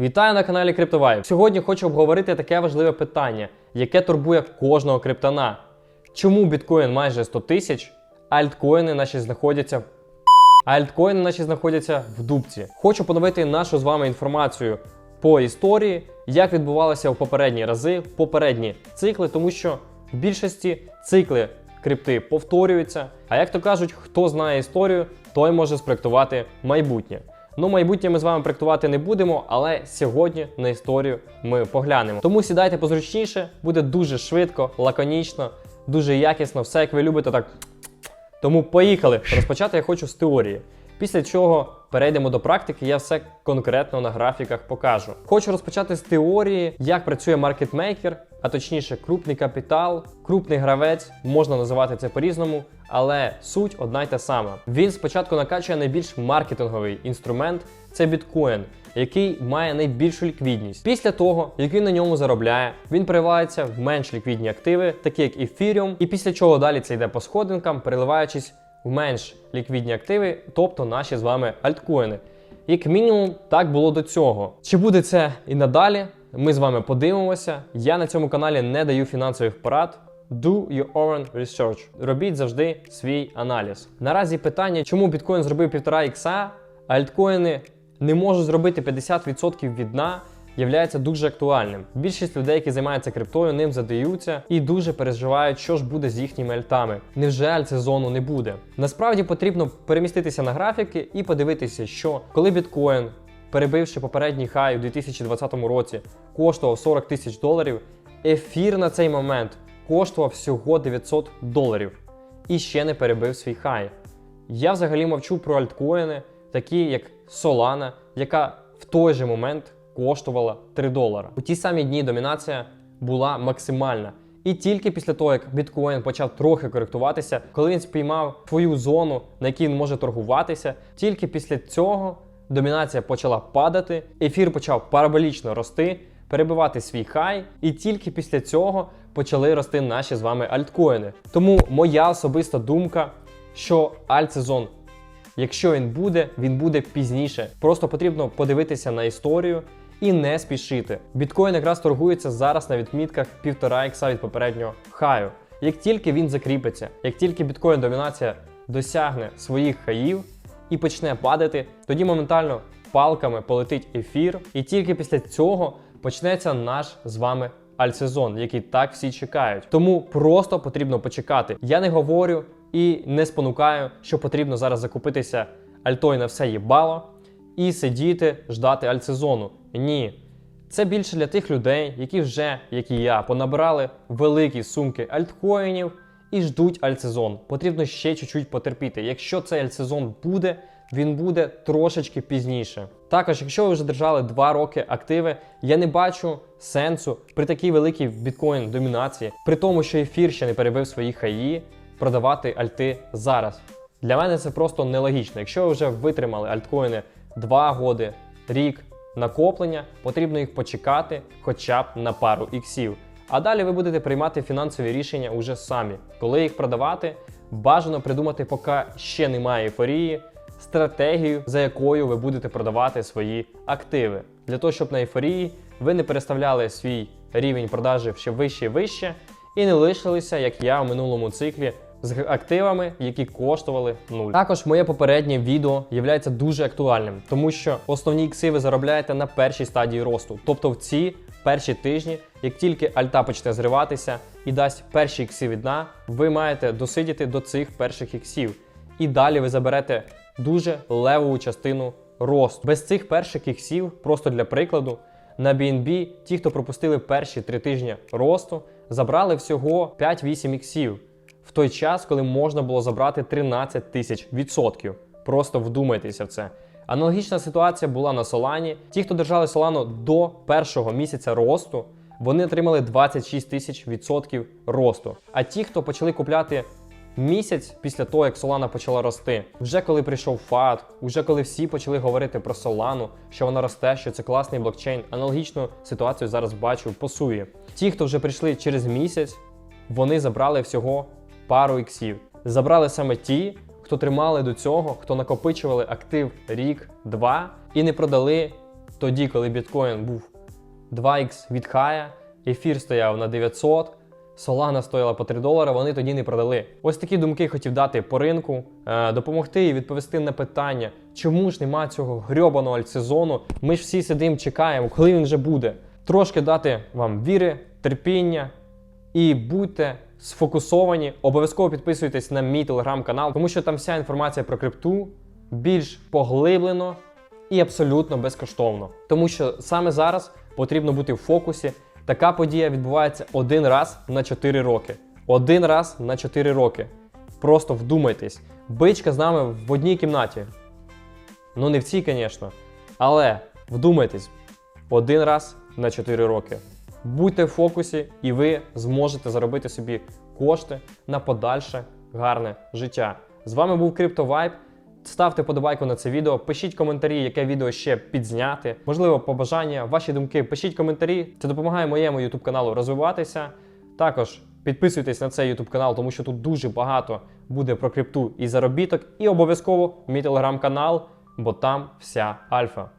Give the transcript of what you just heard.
Вітаю на каналі CryptoVibe. Сьогодні хочу обговорити таке важливе питання, яке турбує кожного криптона. Чому біткоін майже 100 тисяч, альткоїни наші знаходяться а альткоїни наші знаходяться в дупці. Хочу поновити нашу з вами інформацію по історії, як відбувалося в попередні рази, в попередні цикли, тому що в більшості цикли крипти повторюються. А як то кажуть, хто знає історію, той може спроектувати майбутнє. Ну, майбутнє ми з вами проектувати не будемо, але сьогодні на історію ми поглянемо. Тому сідайте позручніше, буде дуже швидко, лаконічно, дуже якісно, все як ви любите, так. Тому поїхали. Розпочати я хочу з теорії. Після чого перейдемо до практики, я все конкретно на графіках покажу. Хочу розпочати з теорії, як працює маркетмейкер, а точніше, крупний капітал, крупний гравець, можна називати це по-різному, але суть одна й та сама. Він спочатку накачує найбільш маркетинговий інструмент це біткоін, який має найбільшу ліквідність. Після того, як він на ньому заробляє, він переливається в менш ліквідні активи, такі як Ethereum, і після чого далі це йде по сходинкам, переливаючись в менш ліквідні активи, тобто наші з вами альткоїни. Як мінімум, так було до цього. Чи буде це і надалі? Ми з вами подивимося. Я на цьому каналі не даю фінансових порад. Do your own research. Робіть завжди свій аналіз. Наразі питання, чому біткоін зробив 1,5 ікса, а альткоїни не можуть зробити 50% від дна, являється дуже актуальним. Більшість людей, які займаються криптою, ним задаються і дуже переживають, що ж буде з їхніми альтами. Невже альтсезону не буде? Насправді потрібно переміститися на графіки і подивитися, що коли біткоін, перебивши попередній хай у 2020 році, коштував 40 тисяч доларів, ефір на цей момент коштував всього 900 доларів і ще не перебив свій хай. Я взагалі мовчу про альткоїни, такі як Solana, яка в той же момент коштувала 3 долара. У ті самі дні домінація була максимальна. І тільки після того, як біткоін почав трохи коректуватися, коли він спіймав свою зону, на якій він може торгуватися, тільки після цього домінація почала падати, ефір почав параболічно рости, перебивати свій хай, і тільки після цього почали рости наші з вами альткоїни. Тому моя особиста думка, що альтсезон Якщо він буде, він буде пізніше. Просто потрібно подивитися на історію і не спішити. Біткоін якраз торгується зараз на відмітках 1,5 ікса від попереднього хаю. Як тільки він закріпиться, як тільки біткоін домінація досягне своїх хаїв і почне падати, тоді моментально палками полетить ефір, і тільки після цього почнеться наш з вами альтсезон, який так всі чекають. Тому просто потрібно почекати. Я не говорю і не спонукаю, що потрібно зараз закупитися альтою на все їбало і сидіти, ждати альтсезону. Ні. Це більше для тих людей, які вже, як і я, понабирали великі сумки альткоїнів і ждуть альтсезон. Потрібно ще чуть-чуть потерпіти. Якщо цей альтсезон буде, він буде трошечки пізніше. Також, якщо ви вже держали 2 роки активи, я не бачу сенсу при такій великій біткоін домінації, при тому, що ефір ще не перебив свої хаї, продавати альти зараз. Для мене це просто нелогічно. Якщо ви вже витримали альткоїни 2 годи, рік накоплення, потрібно їх почекати хоча б на пару іксів. А далі ви будете приймати фінансові рішення уже самі. Коли їх продавати, бажано придумати, поки ще немає ейфорії, стратегію, за якою ви будете продавати свої активи. Для того, щоб на ейфорії ви не переставляли свій рівень продажі ще вище і вище, і не лишилися, як я у минулому циклі, з активами, які коштували нуль. Також моє попереднє відео є дуже актуальним, тому що основні ікси ви заробляєте на першій стадії росту, тобто в ці перші тижні, як тільки альта почне зриватися і дасть перші ікси від дна, ви маєте досидіти до цих перших іксів. І далі ви заберете дуже левову частину росту. Без цих перших іксів, просто для прикладу, на BNB ті, хто пропустили перші три тижні росту, забрали всього 5-8 іксів. Той час, коли можна було забрати 13 тисяч відсотків. Просто вдумайтеся в це. Аналогічна ситуація була на Солані. Ті, хто держали Солану до першого місяця росту, вони отримали 26 тисяч відсотків росту. А ті, хто почали купляти місяць після того, як Солана почала рости, вже коли прийшов фат, вже коли всі почали говорити про Солану, що вона росте, що це класний блокчейн. Аналогічну ситуацію зараз бачу по суї. Ті, хто вже прийшли через місяць, вони забрали всього пару іксів. Забрали саме ті, хто тримали до цього, хто накопичували актив рік-два і не продали тоді, коли біткоін був 2х від хая, ефір стояв на 900, Solana стояла по 3 долари, вони тоді не продали. Ось такі думки хотів дати по ринку, е, допомогти і відповісти на питання, чому ж нема цього грьобаного альтсезону. Ми ж всі сидимо, чекаємо, коли він вже буде. Трошки дати вам віри, терпіння і будьте сфокусовані. Обов'язково підписуйтесь на мій телеграм-канал, тому що там вся інформація про крипту більш поглиблено і абсолютно безкоштовно. Тому що саме зараз потрібно бути в фокусі. Така подія відбувається один раз на 4 роки. Один раз на 4 роки. Просто вдумайтесь. Бичка з нами в одній кімнаті. Ну, не в цій, звісно. Але вдумайтесь, один раз на 4 роки. Будьте в фокусі, і ви зможете заробити собі кошти на подальше гарне життя. З вами був CryptoVibe. Ставте подобайку на це відео, пишіть коментарі, яке відео ще підзняти. Можливо, побажання, ваші думки. Пишіть коментарі. Це допомагає моєму YouTube каналу розвиватися. Також підписуйтесь на цей YouTube канал, тому що тут дуже багато буде про крипту і заробіток. І обов'язково мій телеграм-канал, бо там вся альфа.